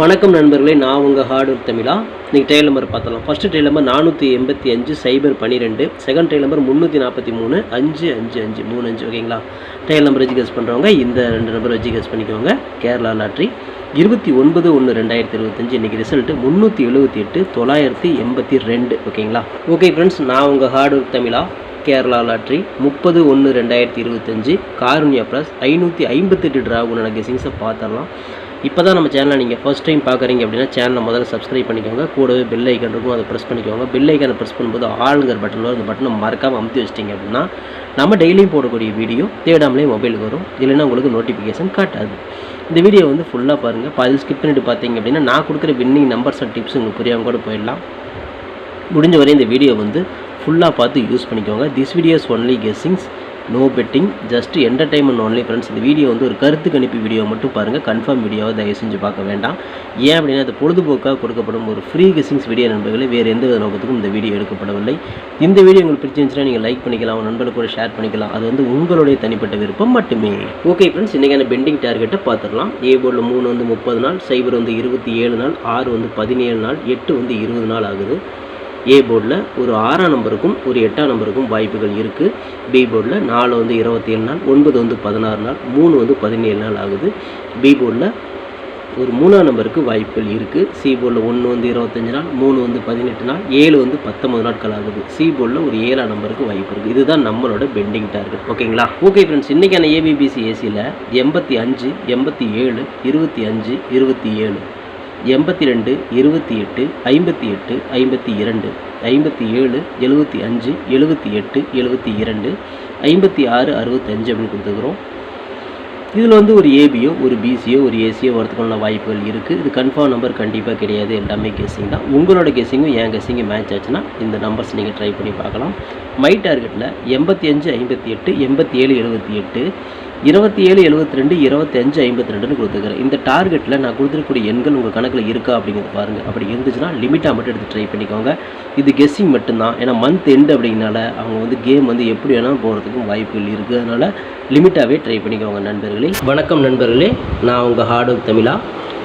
வணக்கம் நண்பர்களே நான் உங்கள் ஹார்ட் ஒர்க் தமிழா. இன்றைக்கி ட்ரெயில் நம்பர் பார்த்தலாம் ஃபஸ்ட்டு ட்ரெயில் நம்பர் நானூற்றி எண்பத்தி அஞ்சு சைபர் பன்னிரெண்டு செகண்ட் ட்ரெயில் நம்பர் முந்நூற்றி நாற்பத்தி மூணு அஞ்சு அஞ்சு அஞ்சு மூணு அஞ்சு ஓகேங்களா? ட்ரெயில் நம்பர் வச்சு கெஸ் பண்ணுறவங்க இந்த ரெண்டு நம்பர் வச்சு கெஸ் பண்ணிக்கோங்க. கேரளா லாட்ரி. இருபத்தி ஒன்பது ஒன்று ரெண்டாயிரத்தி இருபத்தஞ்சு. இன்றைக்கி ரிசல்ட்டு முந்நூற்றி எழுபத்தி எட்டு தொள்ளாயிரத்தி எண்பத்தி ரெண்டு ஓகேங்களா? ஓகே ஃப்ரெண்ட்ஸ் நான் உங்கள் ஹார்ட் ஒர்க் தமிழா. கேரளா லாட்ரி. முப்பது ஒன்று ரெண்டாயிரத்தி இருபத்தஞ்சு. காருண்யா ப்ளஸ் ஐநூற்றி ஐம்பத்தெட்டு ட்ரா உண்டான கெஸிங்ஸை பார்த்துடலாம். இப்போ தான் நம்ம சேனலை நீங்கள் ஃபர்ஸ்ட் டைம் பார்க்குறீங்க அப்படின்னா சேனலை முதல்ல சப்ஸ்கிரைப் பண்ணிக்கோங்க. கூடவே பெல் ஐக்கன் இருக்கும் அதை ப்ரெஸ் பண்ணிக்கோங்க. பெல் ஐக்கனை ப்ரெஸ் பண்ணும்போது ஆளுங்கிற பட்டனில் அந்த பட்டனை மறக்காமல் அமுத்தி வச்சிட்டிங்க அப்படின்னா நம்ம டெய்லியும் போடக்கூடிய வீடியோ தேடாமலே மொபைலுக்கு வரும். இல்லைன்னா உங்களுக்கு நோட்டிஃபிகேஷன் காட்டாது. இந்த வீடியோ வந்து ஃபுல்லாக பாருங்கள் பாதி ஸ்கிப் பண்ணிட்டு பார்த்தீங்க அப்படின்னா நான் கொடுக்குற வின்னிங் நம்பர்ஸ் அண்ட் டிப்ஸ் உங்களுக்கு புரியாமல் கூட போயிடலாம். முடிஞ்ச வரை இந்த வீடியோ வந்து ஃபுல்லாக பார்த்து யூஸ் பண்ணிக்கோங்க. This videos only guessings no betting just entertainment only friends இந்த வீடியோ வந்து ஒரு கருத்து கணிப்பு வீடியோ மட்டும் பாருங்கள் கன்ஃபார்ம் வீடியோவை தயவு செஞ்சு பார்க்க வேண்டாம். ஏன் அப்படின்னா அது பொழுதுபோக்காக கொடுக்கப்படும் ஒரு ஃப்ரீ கெஸ்ஸிங்ஸ் வீடியோ நண்பர்களே. வேறு எந்த வித நோக்கத்துக்கும் இந்த வீடியோ எடுக்கப்படவில்லை. இந்த வீடியோ உங்களுக்கு பிடிச்சிருந்துச்சுன்னா நீங்கள் லைக் பண்ணிக்கலாம். நண்பர்களுக்கு கூட ஷேர் பண்ணிக்கலாம். அது வந்து உங்களுடைய தனிப்பட்ட விருப்பம் மட்டுமே. ஓகே ஃப்ரெண்ட்ஸ் இன்றைக்கான பெண்டிங் டார்கெட்டை பார்த்துடலாம். ஏ போர்டில் மூணு வந்து முப்பது நாள் சைபர் வந்து இருபத்தி ஏழு நாள் ஆறு வந்து பதினேழு நாள் எட்டு வந்து இருபது நாள் ஆகுது. ஏ போர்டில் ஒரு ஆறாம் நம்பருக்கும் ஒரு எட்டாம் நம்பருக்கும் வாய்ப்புகள் இருக்குது பி போர்டில் நாலு வந்து இருபத்தி ஏழு நாள் ஒன்பது வந்து பதினாறு நாள் மூணு வந்து பதினேழு நாள் ஆகுது. பி போர்டில் ஒரு மூணாம் நம்பருக்கு வாய்ப்புகள் இருக்குது சி போர்டில் ஒன்று வந்து இருபத்தஞ்சி நாள் மூணு வந்து பதினெட்டு நாள் ஏழு வந்து பத்தொம்பது நாட்கள் ஆகுது. சி போர்டில் ஒரு ஏழாம் நம்பருக்கு வாய்ப்பு இருக்குது இதுதான் நம்மளோட பெண்டிங் டார்கெட் ஓகேங்களா ஓகே ஃப்ரெண்ட்ஸ் இன்றைக்கான ஏபிபிசி ஏசியில் எண்பத்தி அஞ்சு எண்பத்தி ஏழு இருபத்தி அஞ்சு இருபத்தி ஏழு. எண்பத்தி ரெண்டு இருபத்தி எட்டு ஐம்பத்தி எட்டு ஐம்பத்தி இரண்டு ஐம்பத்தி ஏழு எழுபத்தி அஞ்சு எழுபத்தி எட்டு எழுபத்தி இரண்டு ஐம்பத்தி ஆறு அறுபத்தஞ்சு அப்படின்னு கொடுத்துக்கிறோம் இதில் வந்து ஒரு ஏபியோ ஒரு பிசியோ ஒரு ஏசியோ வரதுக்கான வாய்ப்புகள் இருக்குது இது கன்ஃபார்ம் நம்பர் கண்டிப்பாக கிடையாது. எல்லாமே கெஸ்ஸிங் தான். உங்களோட கெஸ்ஸிங்கும் என் கெஸ்ஸிங்கும் மேட்ச் ஆச்சுன்னா இந்த நம்பர்ஸ் நீங்கள் ட்ரை பண்ணி பார்க்கலாம். மை டார்கெட்டில் எண்பத்தி அஞ்சு ஐம்பத்தி எட்டு எண்பத்தி ஏழு எழுபத்தி எட்டு இருபத்தி ஏழு எழுபத்தி ரெண்டு இருபத்தஞ்சு ஐம்பத்தி ரெண்டுன்னு கொடுத்துக்கிறேன் இந்த டார்கெட்டில் நான் கொடுத்துருக்கூடிய எண்கள் உங்கள் கணக்கில் இருக்கா அப்படிங்கிறது பாருங்கள் அப்படி இருந்துச்சுன்னா லிமிட்டாக மட்டும் எடுத்து ட்ரை பண்ணிக்கோங்க. இது கெஸ்ஸிங் மட்டும்தான். ஏன்னா மந்த் எண்டு அப்படிங்கனால அவங்க வந்து கேம் வந்து எப்படி வேணாலும் போகிறதுக்கும் வாய்ப்புகள் இருக்குது அதனால் லிமிட்டாகவே ட்ரை பண்ணிக்கோங்க நண்பர்களே. வணக்கம் நண்பர்களே. நான் உங்கள் ஹார்ட் ஒர்க் தமிழா.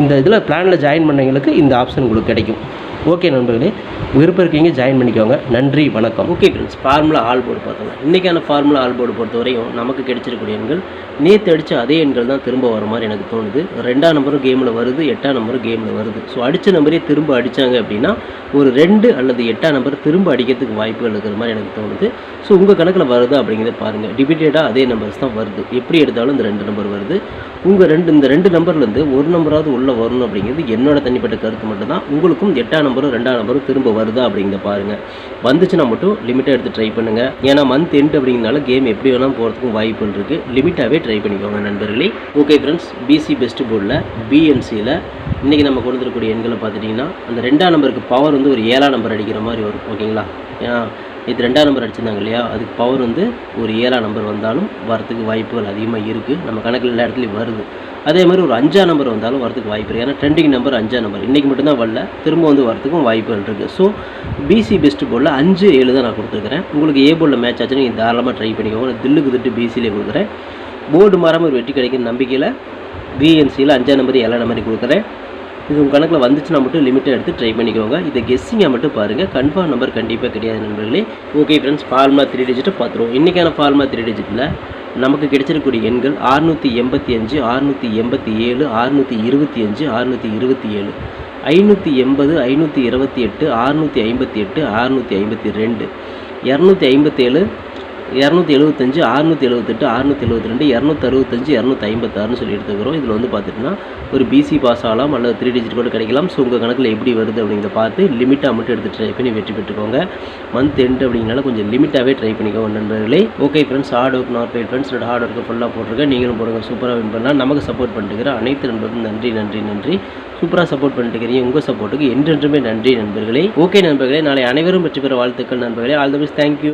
இந்த இதில் பிளானில் ஜாயின் பண்ணவங்களுக்கு இந்த ஆப்ஷன் உங்களுக்கு கிடைக்கும். ஓகே நண்பர்களே விருப்பம் இருக்கீங்க ஜாயின் பண்ணிக்கோங்க. நன்றி வணக்கம். Okay friends formula all board பார்த்தோங்க இன்றைக்கான ஃபார்முலா ஆல் போர்டு பொறுத்த வரையும் நமக்கு கிடைச்சிருக்கூடிய எண்கள் நேற்று அடித்த அதே எண்கள் தான் திரும்ப வர மாதிரி எனக்கு தோணுது. ரெண்டாம் நம்பரும் கேமில் வருது எட்டாம் நம்பரும் கேமில் வருது. ஸோ அடித்த நம்பரே திரும்ப அடித்தாங்க அப்படின்னா ஒரு ரெண்டு அல்லது எட்டாம் நம்பர் திரும்ப அடிக்கிறதுக்கு வாய்ப்புகள் இருக்கிற மாதிரி எனக்கு தோணுது. ஸோ உங்கள் கணக்கில் வருதா அப்படிங்கிறத பாருங்கள் டிபிட்டடாக அதே நம்பர்ஸ் தான் வருது. எப்படி எடுத்தாலும் இந்த ரெண்டு நம்பர் வருது. உங்கள் ரெண்டு இந்த ரெண்டு நம்பர்லேருந்து ஒரு நம்பராவது உள்ளே வரணும் அப்படிங்கிறது என்னோட தனிப்பட்ட கருத்து மட்டும்தான். உங்களுக்கும் எட்டாம் நம்பரும் ரெண்டாம் நம்பரும் திரும்ப வருதா அப்படிங்கிறத பாருங்கள் வந்துச்சுன்னா மட்டும் லிமிட்டாக எடுத்து ட்ரை பண்ணுங்கள் ஏன்னா மந்த் எண்ட் அப்படிங்கிறனால கேம் எப்படி வேணாலும் போகிறதுக்கும் வாய்ப்புகள் இருக்குது லிமிட்டாகவே ட்ரை பண்ணிக்கோங்க நண்பர்களே. ஓகே ஃப்ரெண்ட்ஸ் பிசி பெஸ்ட் போர்டில் பிஎம்சியில் இன்றைக்கி நம்ம கொண்டு வரக்கூடிய எண்களை பார்த்துட்டிங்கன்னா அந்த ரெண்டாம் நம்பருக்கு பவர் வந்து ஒரு ஏழாம் நம்பர் அடிக்கிற மாதிரி வரும் ஓகேங்களா ஏன்னா இது ரெண்டாம் நம்பர் அடிச்சிருந்தாங்க இல்லையா? அதுக்கு பவர் வந்து ஒரு ஏழாம் நம்பர் வந்தாலும் வரத்துக்கு வாய்ப்புகள் அதிகமாக இருக்குது நம்ம கணக்கில் எல்லா இடத்துலையும் வருது. அதே மாதிரி ஒரு அஞ்சாம் நம்பர் வந்தாலும் வரதுக்கு வாய்ப்பு இருக்குது ஏன்னா ட்ரெண்டிங் நம்பர் அஞ்சாம் நம்பர் இன்றைக்கி மட்டும்தான் வரல. திரும்ப வந்து வரத்துக்கும் வாய்ப்புகள் இருக்குது ஸோ பிசி பெஸ்ட் போர்டில் அஞ்சு ஏழு தான் நான் கொடுத்துருக்குறேன். உங்களுக்கு ஏ போர்டில் மேட்ச் ஆச்சுன்னா நீங்கள் தாராளமாக ட்ரை பண்ணிக்கோங்க. நான் தில்லுக்கு திட்டு பிசிலே கொடுக்குறேன். போர்டு மாறாமல் ஒரு வெற்றி கிடைக்கிற நம்பிக்கையில் பிஎன்சியில் அஞ்சாம் நம்பர் ஏழாம் நம்பர் கொடுக்குறேன். இது உங்கள் கணக்கில் வந்துச்சுன்னா மட்டும் லிமிட்டை எடுத்து ட்ரை பண்ணிக்கோங்க. இதை கெஸ்ஸிங்காக மட்டும் பாருங்கள் கன்ஃபார்ம் நம்பர் கண்டிப்பாக கிடையாது நண்பர்களே. ஓகே ஃப்ரெண்ட்ஸ் ஃபார்முலா த்ரீ டிஜிட்டை பார்த்துருவோம். இன்றைக்கான ஃபார்முலா த்ரீ டிஜிட்டில் நமக்கு கிடைச்சிருக்கக்கூடிய எண்கள் அறுநூற்றி எண்பத்தி அஞ்சு அறுநூற்றி எண்பத்தி ஏழு அறுநூற்றி இருபத்தி அஞ்சு அறுநூற்றி இருபத்தி ஏழு. ஐநூற்றி எண்பது ஐநூற்றி இருபத்தி எட்டு அறுநூற்றி ஐம்பத்தி எட்டு அறுநூற்றி ஐம்பத்தி ரெண்டு. இரநூத்தி ஐம்பத்தேழு இரநூத்தி எழுபத்தஞ்சு அறுநூற்றி எழுபத்தெட்டு அறுநூற்றி எழுபத்தி ரெண்டு இரநூத்தி அறுபத்தஞ்சு இரநூத்தி ஐம்பத்தாறுன்னு சொல்லி எடுத்துக்கிறோம். இதில் வந்து பார்த்துட்டுனா ஒரு பிசி பாஸ் ஆகலாம் அல்லது த்ரீ டிஜிட் கூட கிடைக்கலாம். ஸோ உங்கள் கணக்கில் எப்படி வருது அப்படிங்கிறத பார்த்து லிமிட்டாக மட்டும் எடுத்து ட்ரை பண்ணி வெற்றி பெற்றுக்கோங்க. மந்த் எண்டு அப்படிங்கிறனால கொஞ்சம் லிமிட்டாகவே ட்ரை பண்ணிக்கோங்க நண்பர்களே. Okay friends hard work not friends hard work ஃபுல்லாக போட்டிருக்கேன் நீங்களும் போடுங்க சூப்பராக வின் பண்ணலாம். நமக்கு சப்போர்ட் பண்ணிட்டுக்கிற அனைத்து நண்பர்களும் நன்றி நன்றி நன்றி. சூப்பராக சப்போர்ட் பண்ணிட்டுக்கிறீங்க உங்கள் சப்போர்ட்டுக்கு என்றென்றுமே நன்றி நண்பர்களே. ஓகே நண்பர்களே. நாளை அனைவரும் பெற்று பெற வாழ்த்துக்கள் நண்பர்களே. All the best thank you